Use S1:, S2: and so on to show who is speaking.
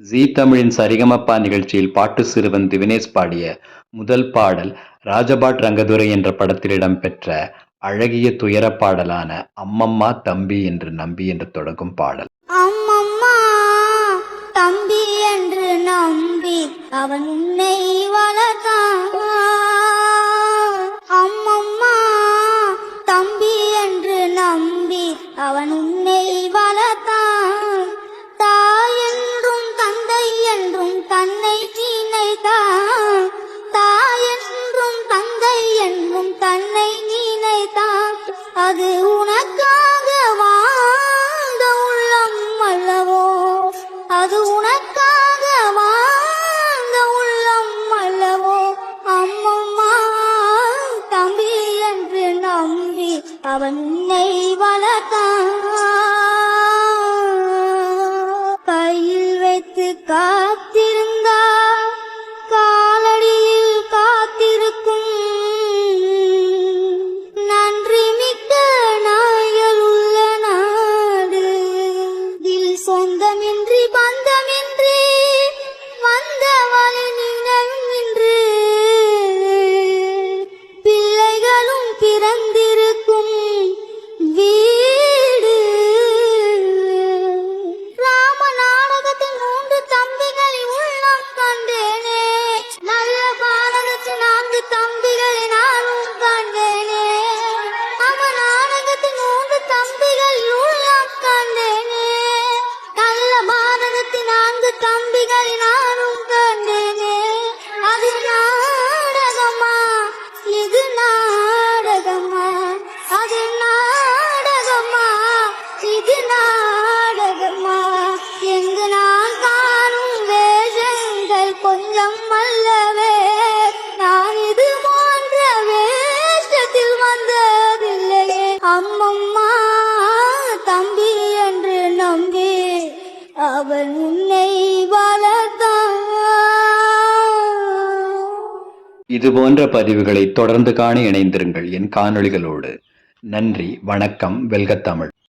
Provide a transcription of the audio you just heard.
S1: ஜீ தமிழின் சரிகமப்பா நிகழ்ச்சியில் பாட்டு சிறுவன் திவினேஷ் பாடிய முதல் பாடல் ராஜபாட் ரங்கதுரை என்ற படத்தில் இடம்பெற்ற அழகிய துயரப் பாடலான அம்மம்மா தம்பி என்று நம்பி என்று தொடங்கும் பாடல்.
S2: அது உனக்காக வாழ்ந்த உள்ளம் அல்லவோ? அது உனக்காக வாழ்ந்த உள்ளம் அல்லவோ? அம்மம்மா தம்பி என்று நம்பி அவன் உன்னை வளர்த்தான். சொந்தமின்றி கொஞ்சம் அல்லவே நான் இது போன்ற வேஷத்தில் வந்ததில்லையே. அம்மம்மா தம்பி என்று நம்பி அவன் உன்னை வளர்த்தான்.
S1: இது போன்ற பதிவுகளை தொடர்ந்து காண இணைந்திருங்கள் என் காணொளிகளோடு. நன்றி வணக்கம் வெல்கத்தமிழ்